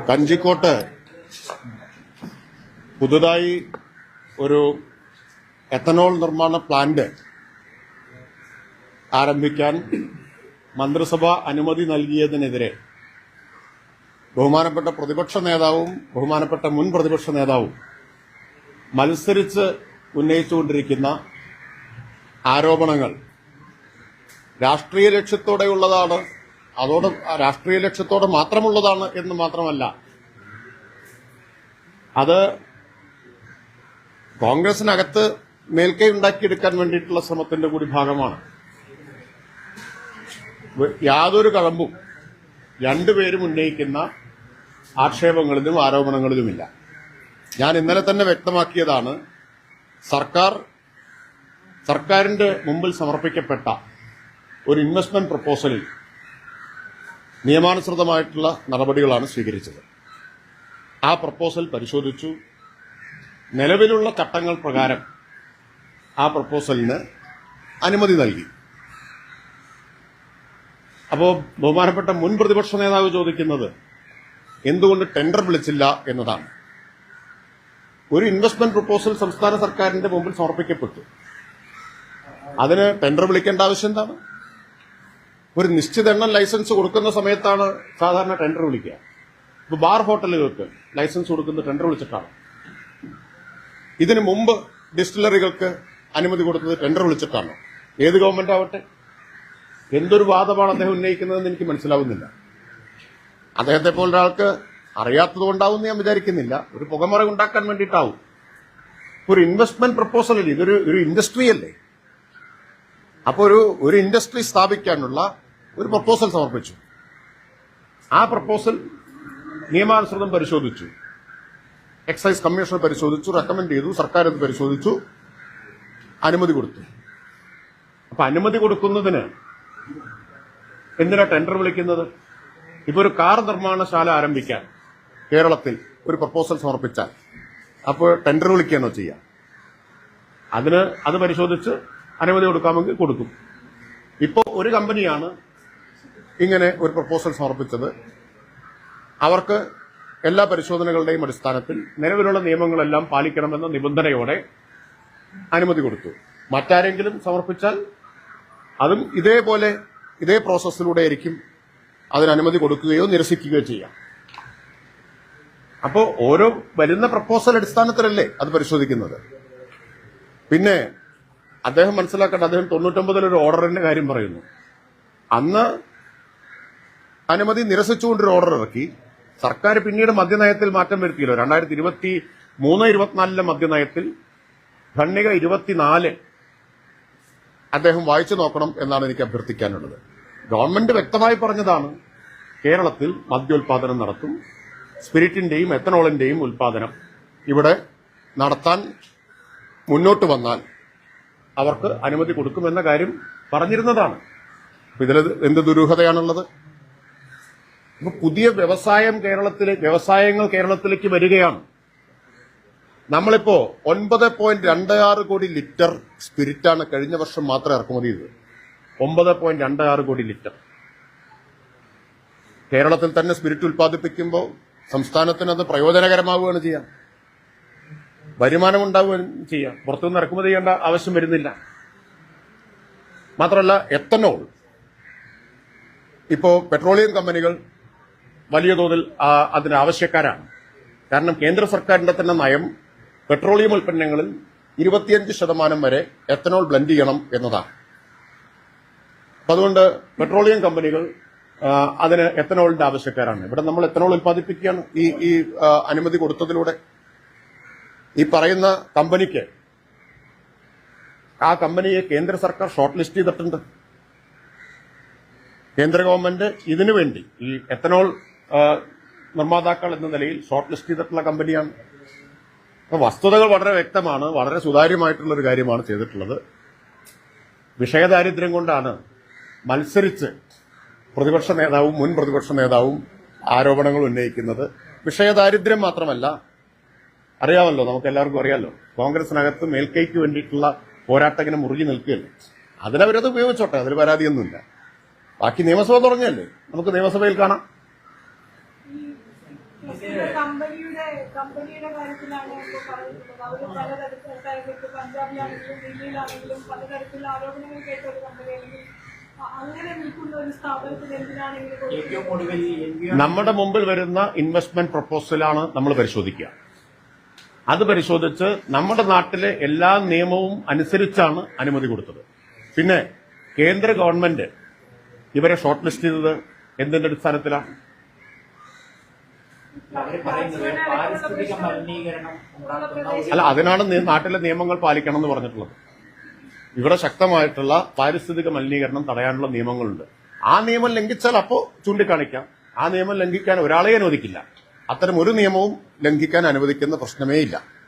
കഞ്ചിക്കോട്ട് പുതുതായി ഒരു എത്തനോൾ നിർമ്മാണ പ്ലാന്റ് ആരംഭിക്കാൻ മന്ത്രിസഭ അനുമതി നൽകിയതിനെതിരെ ബഹുമാനപ്പെട്ട പ്രതിപക്ഷ നേതാവും ബഹുമാനപ്പെട്ട മുൻ പ്രതിപക്ഷ നേതാവും മത്സരിച്ച് ഉന്നയിച്ചുകൊണ്ടിരിക്കുന്ന ആരോപണങ്ങൾ രാഷ്ട്രീയ ലക്ഷ്യത്തോടെയുള്ളതാണ് അതോടെ രാഷ്ട്രീയ ലക്ഷ്യത്തോടെ മാത്രമുള്ളതാണ് എന്ന് മാത്രമല്ല. അത് കോൺഗ്രസിനകത്ത് മേൽക്കൈ ഉണ്ടാക്കിയെടുക്കാൻ വേണ്ടിയിട്ടുള്ള ശ്രമത്തിന്റെ കൂടി ഭാഗമാണ്. യാതൊരു കഴമ്പും രണ്ടുപേരും ഉന്നയിക്കുന്ന ആക്ഷേപങ്ങളിലും ആരോപണങ്ങളിലുമില്ല. ഞാൻ ഇന്നലെ തന്നെ വ്യക്തമാക്കിയതാണ് സർക്കാർ സർക്കാരിന്റെ മുമ്പിൽ സമർപ്പിക്കപ്പെട്ട ഒരു ഇൻവെസ്റ്റ്മെന്റ് പ്രപ്പോസലിൽ നിയമാനുസൃതമായിട്ടുള്ള നടപടികളാണ് സ്വീകരിച്ചത്. ആ പ്രപ്പോസൽ പരിശോധിച്ചു. നിലവിലുള്ള ചട്ടങ്ങൾ പ്രകാരം ആ പ്രപ്പോസലിന് അനുമതി നൽകി. അപ്പോൾ ബഹുമാനപ്പെട്ട മുൻ പ്രതിപക്ഷ നേതാവ് ചോദിക്കുന്നത് എന്തുകൊണ്ട് ടെൻഡർ വിളിച്ചില്ല? എന്നതാണ്. ഒരു ഇൻവെസ്റ്റ്മെന്റ് പ്രപ്പോസൽ സംസ്ഥാന സർക്കാരിന്റെ മുമ്പിൽ സമർപ്പിക്കപ്പെട്ടു. അതിന് ടെൻഡർ വിളിക്കേണ്ട ആവശ്യം എന്താണ്? ഒരു നിശ്ചിത എണ്ണം ലൈസൻസ് കൊടുക്കുന്ന സമയത്താണ് സാധാരണ ടെൻഡർ വിളിക്കുക. ഇപ്പൊ ബാർ ഹോട്ടലുകൾക്ക് ലൈസൻസ് കൊടുക്കുന്ന ടെൻഡർ വിളിച്ചിട്ടാണ്. ഇതിനു മുമ്പ് ഡിസ്റ്റിലറികൾക്ക് അനുമതി കൊടുത്തത് ടെൻഡർ വിളിച്ചിട്ടാണ്. ഏത് ഗവൺമെന്റ് ആവട്ടെ? എന്തൊരു വാദമാണ് അദ്ദേഹം ഉന്നയിക്കുന്നതെന്ന് എനിക്ക് മനസ്സിലാവുന്നില്ല. അദ്ദേഹത്തെ പോലൊരാൾക്ക് അറിയാത്തത് കൊണ്ടാവും ഞാൻ വിചാരിക്കുന്നില്ല. ഒരു പുകമറ ഉണ്ടാക്കാൻ വേണ്ടിയിട്ടാവും. ഒരു ഇൻവെസ്റ്റ്മെന്റ് പ്രപ്പോസൽ അല്ലേ? ഇതൊരു ഒരു ഇൻഡസ്ട്രി അല്ലേ? അപ്പോൾ ഒരു ഒരു ഇൻഡസ്ട്രി സ്ഥാപിക്കാനുള്ള ഒരു പ്രപ്പോസൽ സമർപ്പിച്ചു. ആ പ്രപ്പോസൽ നിയമാനുസൃതം പരിശോധിച്ചു. എക്സൈസ് കമ്മീഷണർ പരിശോധിച്ചു റെക്കമെൻഡ് ചെയ്തു സർക്കാർ അത് പരിശോധിച്ചു അനുമതി കൊടുത്തു. അപ്പൊ അനുമതി കൊടുക്കുന്നതിന് എന്തിനാ ടെൻഡർ വിളിക്കുന്നത്? ഇപ്പൊ ഒരു കാർ നിർമ്മാണശാല ആരംഭിക്കാൻ കേരളത്തിൽ ഒരു പ്രപ്പോസൽ സമർപ്പിച്ചാൽ. അപ്പോൾ ടെൻഡർ വിളിക്കുകയാണോ ചെയ്യുക അതിന് അത് പരിശോധിച്ച് അനുമതി കൊടുക്കാമെങ്കിൽ കൊടുക്കും. ഇപ്പോൾ ഒരു കമ്പനിയാണ് ഇങ്ങനെ ഒരു പ്രപ്പോസൽ സമർപ്പിച്ചത്. അവർക്ക് എല്ലാ പരിശോധനകളുടെയും അടിസ്ഥാനത്തിൽ നിലവിലുള്ള നിയമങ്ങളെല്ലാം പാലിക്കണമെന്ന നിബന്ധനയോടെ അനുമതി കൊടുത്തു. മറ്റാരെങ്കിലും സമർപ്പിച്ചാൽ അതും ഇതേപോലെ ഇതേ പ്രോസസ്സിലൂടെ ആയിരിക്കും അതിന് അനുമതി കൊടുക്കുകയോ നിരസിക്കുകയോ ചെയ്യാം. അപ്പോൾ ഓരോ വരുന്ന പ്രപ്പോസൽ അടിസ്ഥാനത്തിലല്ലേ അത് പരിശോധിക്കുന്നത്? പിന്നെ അദ്ദേഹം മനസ്സിലാക്കേണ്ട അദ്ദേഹം തൊണ്ണൂറ്റൊമ്പതിൽ ഒരു ഓർഡറിന്റെ കാര്യം പറയുന്നു. അന്ന് അനുമതി നിരസിച്ചുകൊണ്ട് ഓർഡർ ഇറക്കി. സർക്കാർ പിന്നീട് മദ്യനയത്തിൽ മാറ്റം വരുത്തിയല്ലോ. രണ്ടായിരത്തി ഇരുപത്തി മൂന്ന് ഇരുപത്തിനാലിലെ മദ്യനയത്തിൽ ഖണ്ണിക ഇരുപത്തിനാല് അദ്ദേഹം വായിച്ചു നോക്കണം എന്നാണ് എനിക്ക് അഭ്യർത്ഥിക്കാനുള്ളത്. ഗവൺമെന്റ് വ്യക്തമായി പറഞ്ഞതാണ് കേരളത്തിൽ മദ്യോൽപാദനം നടത്തും. സ്പിരിറ്റിന്റെയും എത്തനോളിന്റെയും ഉൽപാദനം ഇവിടെ നടത്താൻ മുന്നോട്ട് വന്നാൽ അവർക്ക് അനുമതി കൊടുക്കുമെന്ന കാര്യം പറഞ്ഞിരുന്നതാണ്. ഇതിൽ എന്ത് ദുരൂഹതയാണുള്ളത്? ഇപ്പൊ പുതിയ വ്യവസായം കേരളത്തിലെ വ്യവസായങ്ങൾ കേരളത്തിലേക്ക് വരികയാണ്. നമ്മളിപ്പോ ഒൻപത് പോയിന്റ് രണ്ട് ആറ് കോടി ലിറ്റർ സ്പിരിറ്റാണ് കഴിഞ്ഞ വർഷം മാത്രം ഇറക്കുമതി ചെയ്തത്. ഒമ്പത് പോയിന്റ് രണ്ട് ആറ് കോടി ലിറ്റർ. കേരളത്തിൽ തന്നെ സ്പിരിറ്റ് ഉൽപ്പാദിപ്പിക്കുമ്പോൾ സംസ്ഥാനത്തിന് അത് പ്രയോജനകരമാവുകയാണ് ചെയ്യാം. വരുമാനം ഉണ്ടാവുകയും ചെയ്യാം. പുറത്തുനിന്ന് ഇറക്കുമതി ചെയ്യേണ്ട ആവശ്യം വരുന്നില്ല. മാത്രമല്ല എത്തനോൾ. ഇപ്പോ പെട്രോളിയം കമ്പനികൾ വലിയ തോതിൽ അതിന് ആവശ്യക്കാരാണ്. കാരണം കേന്ദ്ര സർക്കാരിന്റെ തന്നെ നയം പെട്രോളിയം ഉൽപ്പന്നങ്ങളിൽ ഇരുപത്തിയഞ്ച് ശതമാനം വരെ എത്തനോൾ ബ്ലെൻഡ് ചെയ്യണം എന്നതാണ്. അതുകൊണ്ട് പെട്രോളിയം കമ്പനികൾ അതിന് എത്തനോളിന്റെ ആവശ്യക്കാരാണ്. ഇവിടെ നമ്മൾ എത്തനോൾ ഉൽപ്പാദിപ്പിക്കുകയാണ് ഈ ഈ അനുമതി കൊടുത്തതിലൂടെ. ഈ പറയുന്ന കമ്പനിക്ക് ആ കമ്പനിയെ കേന്ദ്ര സർക്കാർ ഷോർട്ട് ലിസ്റ്റ് ചെയ്തിട്ടുണ്ട്. കേന്ദ്ര ഗവൺമെന്റ് ഇതിനുവേണ്ടി ഈ എത്തനോൾ നിർമ്മാതാക്കൾ എന്ന നിലയിൽ ഷോർട്ട് ലിസ്റ്റ് ചെയ്തിട്ടുള്ള കമ്പനിയാണ്. അപ്പൊ വസ്തുതകൾ വളരെ വ്യക്തമാണ് വളരെ സുതാര്യമായിട്ടുള്ള ഒരു കാര്യമാണ് ചെയ്തിട്ടുള്ളത്. വിഷയദാരിദ്ര്യം കൊണ്ടാണ് മത്സരിച്ച് പ്രതിപക്ഷ നേതാവും മുൻ പ്രതിപക്ഷ നേതാവും ആരോപണങ്ങൾ ഉന്നയിക്കുന്നത്. വിഷയദാരിദ്ര്യം മാത്രമല്ല അറിയാമല്ലോ നമുക്ക് എല്ലാവർക്കും അറിയാമല്ലോ കോൺഗ്രസിനകത്ത് മേൽക്കൈക്ക് വേണ്ടിയിട്ടുള്ള പോരാട്ടത്തിന് മുറുകി നിൽക്കുകയല്ലേ? അതിനവരത് ഉപയോഗിച്ചോട്ടെ അതിൽ പരാതിയൊന്നുമില്ല. ബാക്കി നിയമസഭ തുടങ്ങിയല്ലേ? നമുക്ക് നിയമസഭയിൽ കാണാം. കമ്പനിയുടെ കമ്പനിയുടെ കാര്യത്തിലാണ് അവർ പഞ്ചാബിലാണെങ്കിലും ദില്ലിയിലാണെങ്കിലും പലതരത്തിലുള്ള ആരോപണങ്ങൾ കേട്ട ഒരു കമ്പനി അല്ലെങ്കിൽ നമ്മുടെ മുമ്പിൽ വരുന്ന ഇൻവെസ്റ്റ്മെന്റ് പ്രപ്പോസലാണ് നമ്മൾ പരിശോധിക്കുക. അത് പരിശോധിച്ച് നമ്മുടെ നാട്ടിലെ എല്ലാ നിയമവും അനുസരിച്ചാണ് അനുമതി കൊടുത്തത്. പിന്നെ കേന്ദ്ര ഗവൺമെന്റ് ഇവരെ ഷോർട്ട് ലിസ്റ്റ് ചെയ്തത് എന്തിന്റെ അടിസ്ഥാനത്തിലാണ് അവർ പറയുന്നത് പാരിസ്ഥിതിക മലിനീകരണം ഉണ്ടാക്കുന്ന ഒരു അല്ല അതിനാണ് നി- നാട്ടിലെ നിയമങ്ങൾ പാലിക്കണം എന്ന് പറഞ്ഞിട്ടുള്ളത്. ഇവിടെ ശക്തമായിട്ടുള്ള പാരിസ്ഥിതിക മലിനീകരണം തടയാനുള്ള നിയമങ്ങളുണ്ട്. ആ നിയമം ലംഘിച്ചാൽ അപ്പോ ചൂണ്ടിക്കാണിക്കാം. ആ നിയമം ലംഘിക്കാൻ ഒരാളെ അനുവദിക്കില്ല. അത്തരം ഒരു നിയമവും ലംഘിക്കാൻ അനുവദിക്കുന്ന പ്രശ്നമേ ഇല്ല